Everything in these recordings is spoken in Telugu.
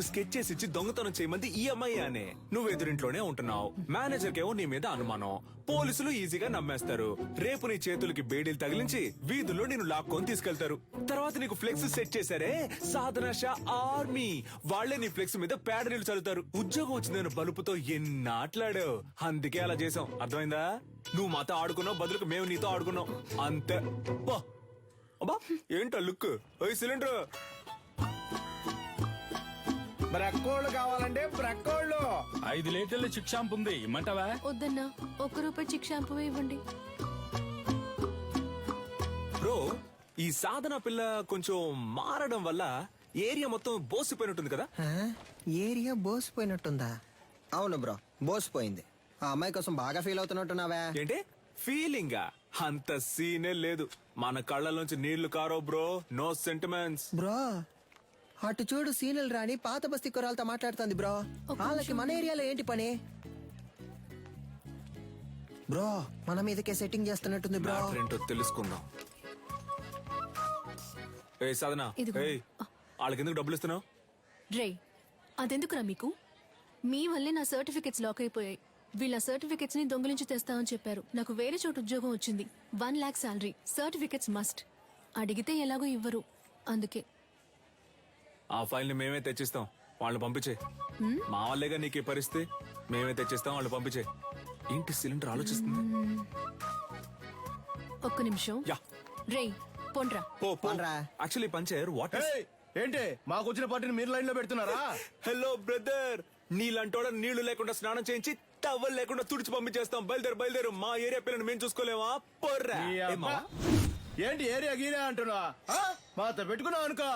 నాకు స్కెచ్ చేసి ఇచ్చి దొంగతనం చేయమంది ఈ అమ్మాయి అనే. నువ్వు ఎదురింట్లోనే ఉంటున్నావు. మేనేజర్ కేవో నీ మీద అనుమానం. పోలీసులు ఈజీగా నమ్మేస్తారు. రేపు నీ చేతులకి బేడీలు తగిలించి వీధుల్లో నేను లాక్కొని తీసుకెళ్తారు. తర్వాత నీకు ఫ్లెక్స్ సెట్ చేశారే? సాధన షా ఆర్మీ. వాళ్ళే నీ ఫ్లెక్స్ మీద పేడ నీళ్ళు చల్లుతారు ఉద్యోగం వచ్చిందని బలుపుతో ఎన్నాట్లాడావు? అందుకే అలా చేసాం అర్థమైందా? నువ్వు మాతో ఆడుకున్నావు బదులుకు మేము నీతో ఆడుకున్నాం. అంతే. అబ్బా ఏంట లుక్? సిలిండర్. బ్రక్కోళ్ళు కావాలంటే బ్రక్కోళ్ళు ఐదు లీటర్ల చిక్ షాంపు ఉంది ఇమ్మంటావా? వద్దన్నా ఒక్క రూపాయి చిక్ షాంపూ ఇవ్వండి. బ్రో ఈ సాధన పిల్ల కొంచెం మారడం వల్ల ఏరియా మొత్తం బోసిపోయినట్టుంది కదా? ఆ? ఏరియా బోసిపోయినట్టుందా? అవును బ్రో బోసిపోయింది. ఆ అమ్మాయి కోసం బాగా ఫీల్ అవుతున్నట్టున్నావా. ఏంటి? ఫీలింగ్ అంత సీనే లేదు. మన కళ్ళలోంచి నీళ్ళు కారో బ్రో నో సెంటిమెంట్స్ బ్రో అటు చూడు సీనియల్ రాణి పాత బస్తీ కురాలతో మాట్లాడుతుంది బ్రో. వాళ్ళకి మన ఏరియాలో ఏంటి పని? బ్రో మన మీదకే సెట్టింగ్ చేస్తున్నట్టుంది బ్రో. ఏంటో తెలుసుకుందాం. ఏ సాధన. ఇదిగో. ఏయ్ వాళ్ళకి ఎందుకు డబ్బులు ఇస్తున్నావు? రే అదెందుకురా మీకు? మీ వల్లే నా సర్టిఫికెట్స్ లాక్ అయిపోయాయి. వీళ్ళ సర్టిఫికెట్స్ని దొంగిలించి తెస్తామని చెప్పారు. నాకు వేరే చోట ఉద్యోగం వచ్చింది. One lakh salary certificates must. అడిగితే ఎలాగో ఇవ్వరు. అందుకే. ఆ ఫైల్ని మేమే తెచ్చిస్తాం. వాళ్ళు పంపించే. మా వాళ్ళేగా నీకు ఈ పరిస్థితి? మేమే తెచ్చిస్తాం వాళ్ళు పంపించే. ఏంటి సిలిండర్ ఆలోచిస్తుంది? ఒక్క నిమిషం. యా. రే పొండ్రా. పో పో. పోన్రా. యాక్చువల్లీ పంచర్ వాట్ ఏయ్, ఏంటి? మాకు వచ్చిన పార్టీని మీరు లైన్లో పెడుతున్నారా? హలో బ్రదర్ నీళ్ళంటోడ నీళ్ళు లేకుండా స్నానం చేయించి టవల్ లేకుండా తుడిచి పంపించేస్తాం. బయలుదేరు బయలుదేరు. మా ఏరియా పిల్లని మేము చూసుకోలేమా? పొర్రా. ఈ అబ్బా. ఏంటి ఏరియా గీరియా అంటున్నా? ఆ? మాతో పెట్టుకున్నావు అనుకో.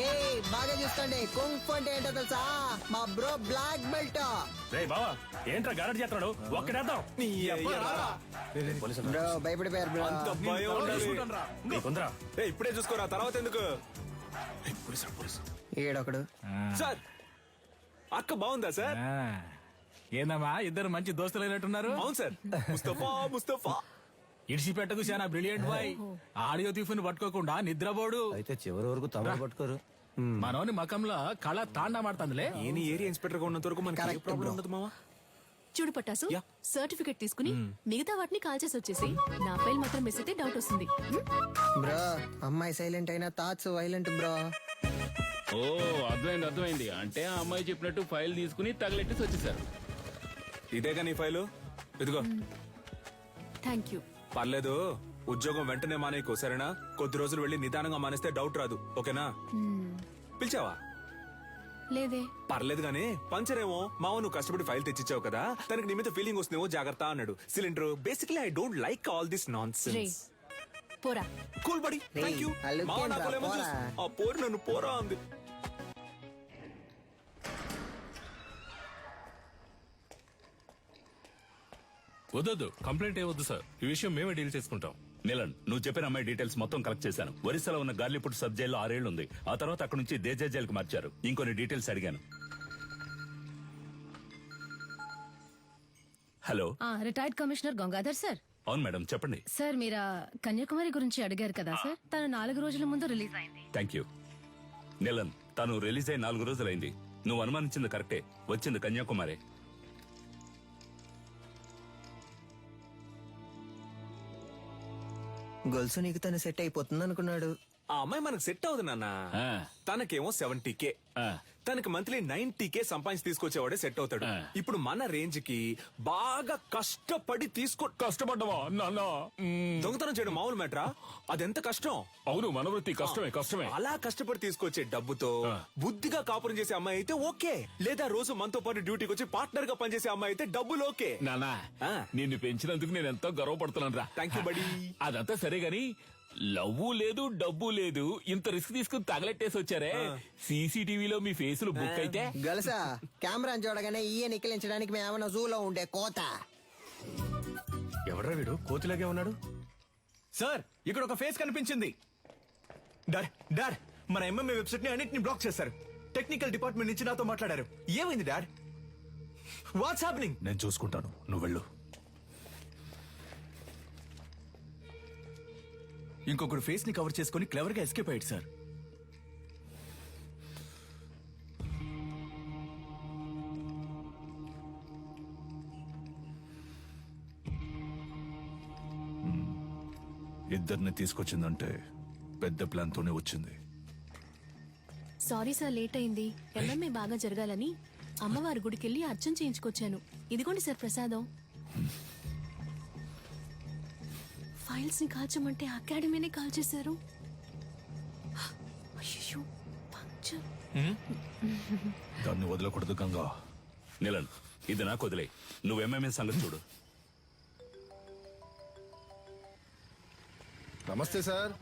ఏయ్ బాగా చూసుకోండి కుంఫ్ అంటే ఏంటో తెలుసా మా బ్రో బ్లాక్ బెల్ట్ రే బావా ఏంట్రా గరడ్ చేస్తున్నాడు ఒక్కడేద్దాం. Bro భయపడిపోయారు bro. నీకుందరా ఏ, ఇప్పుడే చూసుకోరా తర్వాత ఎందుకు? ఏ, పోలీసు. ఈడొకడు. సార్ అక్క బాగుందా సార్? ఏందమ్మా ఇద్దరు మంచి దోస్తులు అయినట్టున్నారు అవును సార్. ముస్తఫా ముస్తఫా. ఇడిసిపెట్టకు చాలా బ్రిలియంట్ బాయ్ ఆడియో తీఫుని పట్టుకోకుండా నిద్రపోడు. అయితే చివరి వరకు తమరు పట్టుకోరు. మనోని మకంలో కళ తాండా మాడుతుందిలే నేను ఏరియా ఇన్స్పెక్టర్గా ఉన్నంత వరకు మనకి ప్రాబ్లం. ఉండదు మావా? చూడు పట్టాసు. సర్టిఫికెట్ తీసుకుని మిగతా వాటిని కాల్ చేసి వచ్చేసి నా ఫైల్ మాత్రం మిస్ అయితే డౌట్ వస్తుంది? బ్రో అమ్మాయి సైలెంట్ అయినా థాట్స్ వైలెంట్ బ్రో. ఓ అర్థమైంది అర్థమైంది. అంటే ఆ అమ్మాయి చెప్పినట్టు ఫైల్ తీసుకుని తగలెట్టేసి వచ్చేసారు. ఇదేగా నీ ఫైలు? ఇదిగో. Thank you. పర్లేదు. ఉద్యోగం వెంటనే మానేయకు సరేనా? కొద్ది రోజులు వెళ్ళి నిదానంగా మానేస్తే డౌట్ రాదు. ఓకేనా? పిలిచావా? లేదే. పర్లేదు గానీ పంచరేమో మావ నువ్వు కష్టపడి ఫైల్ తెచ్చిచ్చావు కదా? తనకి నీ మీద ఫీలింగ్ వస్తుందేమో జాగ్రత్త అన్నాడు. Cylinder basically I don't like all this non రే పోరా. Cool buddy thank you. ఆ పోరు నన్ను పోరా అంది. వద్దొద్దు. కంప్లైంట్ ఏ వద్దు సార్. ఈ విషయం మేమే డీల్ చేసుకుంటాం. నీలన్ నువ్వు చెప్పిన అమ్మాయి డీటెయిల్స్ మొత్తం కలెక్ట్ చేశాను. ఒరిస్సాలో ఉన్న గార్లీపుట్ సబ్ జైల్లో ఆరేళ్ళు ఉంది. ఆ తర్వాత అక్కడ నుంచి దేజా జైలుకి మార్చారు. ఇంకొన్ని డీటెయిల్స్ అడిగాను. Hello. Retired commissioner Gangadhar sir. అవును మేడం చెప్పండి. సార్ మీరు కన్యాకుమారి గురించి అడిగారు కదా సార్. తను నాలుగు రోజుల ముందు రిలీజ్ అయింది. Thank you. నీలన్ తను రిలీజ్ అయి నాలుగు రోజులైంది. నువ్వు అనుమానించింది కరెక్టే. వచ్చింది కన్యాకుమారి. గొలుసు నీకు తను సెట్ అయిపోతుంది అనుకున్నాడు ఆ అమ్మాయి మనకు సెట్ అవుతుంది నాన్న ఆ. తనకేమో సెవెంటీ కే. తనకి మంత్లీ నైన్టీ కే సంపాదించి తీసుకొచ్చేవాడే సెట్ అవుతాడు. ఇప్పుడు మన రేంజ్కి బాగా కష్టపడి తీసుకో కష్టపడ్డవా? నాన్న దొంగతనం చేయడం మామూలు మ్యాటరా? అదెంత కష్టం? అవును మనవృత్తి కష్టమే కష్టమే. అలా కష్టపడి తీసుకొచ్చే డబ్బుతో బుద్ధిగా కాపురం చేసే అమ్మాయి అయితే ఓకే. లేదా రోజు మనతో పాటు డ్యూటీకి వచ్చి పార్ట్నర్గా పనిచేసే అమ్మాయి అయితే డబ్బులు ఓకే. నాన్న ఆ. నిన్ను పెంచినందుకు నేను ఎంతో గర్వపడుతున్నాను రా Thank you, buddy. అదంతా సరే గాని లవ్వు లేదు డబ్బు లేదు. ఇంత రిస్క్ తీసుకుని తగలెట్టేసి వచ్చారే సీసీటీవీలో మీ ఫేసులు బుక్ అయితే. గలుసా కెమెరా చూడగానే ఈయ నిక్కిలించడానికి మేమన్నా జూలో ఉండే కోత. ఎవడ్రా వీడు? కోతిలాగే ఉన్నాడు? సార్ ఇక్కడ ఒక ఫేస్ కనిపించింది. డాడ్ డాడ్ మన ఎంఎంఏ వెబ్సైట్ని అన్నిటిని బ్లాక్ చేశారు. టెక్నికల్ డిపార్ట్మెంట్ నుంచి నాతో మాట్లాడారు. ఏమైంది డాడ్ వాట్స్ హ్యాపెనింగ్ నేను చూసుకుంటాను. నువ్వు వెళ్ళు. ఇంకొకడు ఫేస్ని కవర్ చేసుకొని క్లవర్గా ఎస్కేప్ అయ్యాడు సార్ ఇద్దరిని తీసుకొచ్చిందంటే పెద్ద ప్లాన్ తోనే వచ్చింది. సారీ సార్ లేట్ అయింది. ఎంఎంఏ బాగా జరగాలని అమ్మవారి గుడికి వెళ్ళి అర్చన చేయించుకొచ్చాను. ఇదిగోండి సార్ ప్రసాదం. ఫైల్స్ని కాల్చమంటే అకాడమీనే అయ్యో పంక్చర్. దాన్ని వదలకూడదు గంగా. నిలన్ ఇది నాకు వదిలే. నువ్వు ఎంఎంఏ సంగతి చూడు. నమస్తే సార్.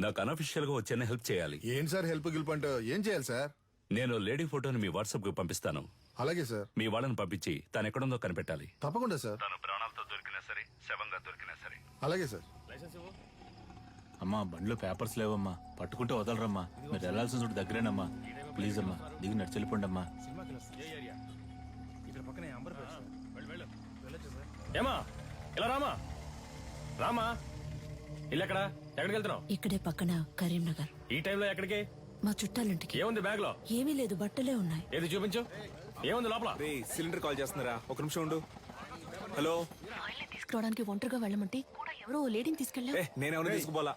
నాకు అనఫిషియల్గా వచ్చేనే హెల్ప్ చేయాలి. ఏం సార్ హెల్ప్ గిల్ప్ అంటే? ఏం చేయాలి సార్? నేను లేడీ ఫోటోని మీ వాట్సాప్కి పంపిస్తాను. అలాగే సార్. మీ వాళ్ళని పంపించి తను ఎక్కడుందో కనిపెట్టాలి. తప్పకుండా సార్. తను ప్రాణాలతో దొరికినా సరే శవంగా దొరికినా సరే. అలాగే సార్. అమ్మా బండ్లో పేపర్స్ లేవమ్మా. పట్టుకుంటే వదలరమ్మా. మీరు వెళ్ళాల్సిన చోటు దగ్గరేనమ్మా. ప్లీజ్ అమ్మా దిగి నడిచి వెళ్ళిపోండి అమ్మా ఏమా? ఇలా రామా? రామా? ఇల్లు ఎక్కడ ఎక్కడికి వెళ్తున్నావు? ఇక్కడే పక్కన కరీంనగర్. ఈ టైంలో ఎక్కడికి? మా చుట్టాలింటికి. ఏముంది బ్యాగ్లో ఏమీ లేదు బట్టలే ఉన్నాయి. ఏది చూపించు. ఏముంది లోపల? రే సిలిండర్ కాల్ చేస్తున్నారా? ఒక నిమిషం ఉండు. హలో? తీసుకురావడానికి ఒంటరిగా వెళ్ళమంటే కూడా ఎవరో ఓ లేడీని తీసుకెళ్ళా ఏ నేనేమన్నా తీసుకుపోలా?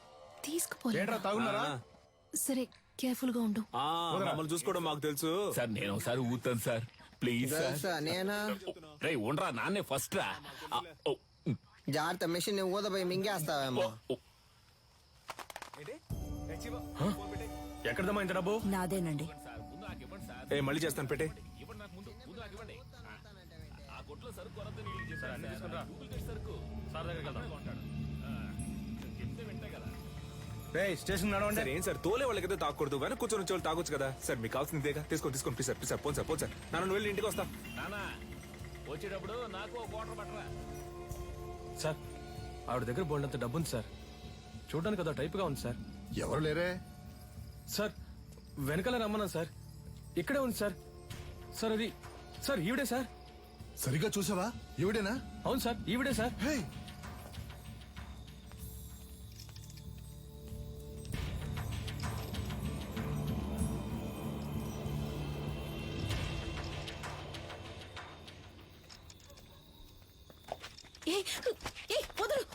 తీసుకుపోలే. తాగున్నారా? సరే కేర్ఫుల్గా ఉండు. ఆ, మమ్మల్ని చూసుకోవడం మాకు తెలుసు. సార్ నేను ఒకసారి ఊతాను సార్. ప్లీజ్ సార్ తెలుసా నేనా? రే ఉండరా నాన్నే ఫస్ట్ రా. ఆ, ఓ, జాగ్రత్త మిషన్ ఊదపోయి మింగేస్తావేమో. ఓ, ఎక్కడదమ్మా ఇంత డబ్బు? నాదేనండి. ఏ మళ్ళీ చేస్తాను పెట్టే. స్టేషన్ నడవండి. సార్ ఏం సార్? తోలే వాళ్ళకైతే తాగకూడదు వెనక కూర్చొని వచ్చే వాళ్ళు తాగొచ్చు కదా. సార్ మీకు కావాల్సింది ఇదేగా. తీసుకోండి తీసుకోండి. Please sir please sir phone sir phone sir. నన్ను వెళ్ళి ఇంటికి వస్తా. నానా వచ్చేటప్పుడు నాకు ఓ క్వార్టర్ పట్టరా. సార్ ఆవిడ దగ్గర బోల్డంత డబ్బు ఉంది సార్. చూడడానికి అదో టైప్గా ఉంది సార్. ఎవరు లేరే? సార్ వెనకాల రమ్మన్నాను సార్. ఇక్కడే ఉంది సార్. సార్ అది సార్ ఈవిడే సార్. సరిగ్గా చూసావా? ఈవిడేనా? అవును సార్ ఈవిడే సార్. హే! ఏ ఏ వదలు.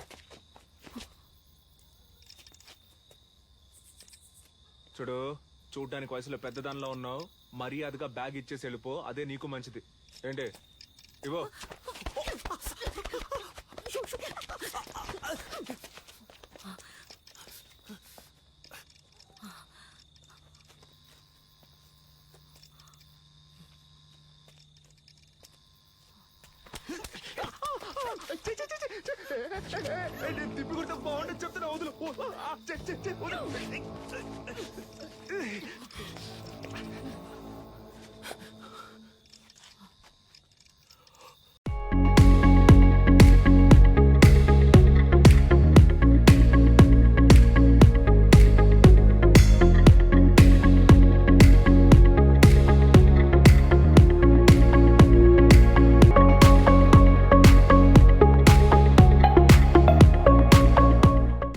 చూడు చూడడానికి వయసులో పెద్దదానిలో ఉన్నావు. మర్యాదగా బ్యాగ్ ఇచ్చేసి వెళ్ళిపో అదే నీకు మంచిది. ఏంటి? ఇగో నేను తిప్పి కొడితే బాగుండదు చెప్తున్నా వదులు వదులు